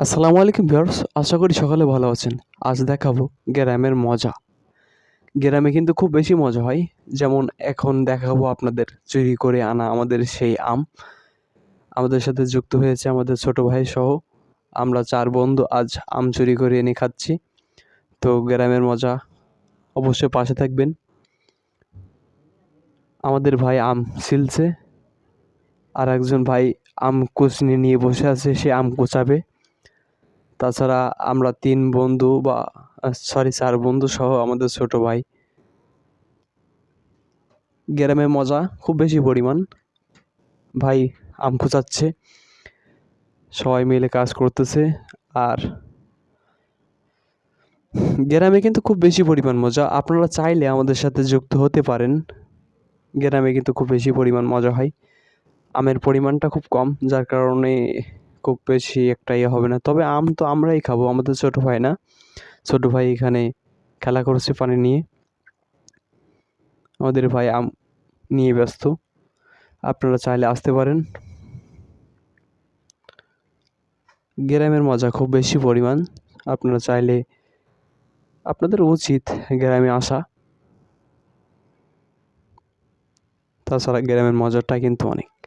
আসসালামু আলাইকুম ভিউয়ার্স, আশা করি সকালে ভালো আছেন। আজ দেখাবো গ্রামের মজা। গ্রামে কিন্তু খুব বেশি মজা হয়। যেমন এখন দেখাবো আপনাদের চুরি করে আনা আমাদের সেই আম। আমাদের সাথে যুক্ত হয়েছে আমাদের ছোট ভাই সহ। আমরা চার বন্ধু আজ আম চুরি করে এনে খাচ্ছি। তো গ্রামের মজা অবশ্যই পাশে থাকবেন। আমাদের ভাই আম ছিলছে আর একজন ভাই আম কুচনি নিয়ে বসে আছে, সে আম কোচাবে। তাছাড়া আমরা তিন বন্ধু বা সরি চার বন্ধু সহ আমাদের ছোট ভাই। গ্রামে মজা, খুব বেশি পরিমাণ। ভাই, আম খোঁচাচ্ছে সবাই মিলে কাজ করতেছে। আর গ্রামে কিন্তু খুব বেশি পরিমাণ মজা। আপনারা চাইলে আমাদের সাথে যুক্ত হতে পারেন। গ্রামে কিন্তু খুব বেশি পরিমাণ মজা হয়। আমের পরিমাণটা খুব কম, যার কারণে খুব বেশি একটা ইয়ে হবে না। তবে আম তো আমরাই খাব, আমাদের ছোটো ভাই না। ছোটো ভাই এখানে খেলা করছে পানি নিয়ে। আমাদের ভাই আম নিয়ে ব্যস্ত। আপনারা চাইলে আসতে পারেন। গ্রামের মজা খুব বেশি পরিমাণ। আপনারা চাইলে আপনাদের উচিত গ্রামে আসা। তাছাড়া গ্রামের মজাটা কিন্তু অনেক।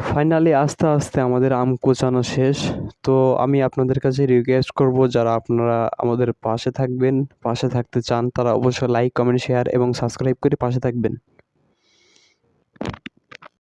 ফাইনালি আস্তে আস্তে আমাদের আম কোচানো শেষ। তো আমি আপনাদের কাছে রিকোয়েস্ট করব, যারা আপনারা আমাদের পাশে থাকবেন, পাশে থাকতে চান, তারা অবশ্যই লাইক কমেন্ট শেয়ার এবং সাবস্ক্রাইব করে পাশে থাকবেন।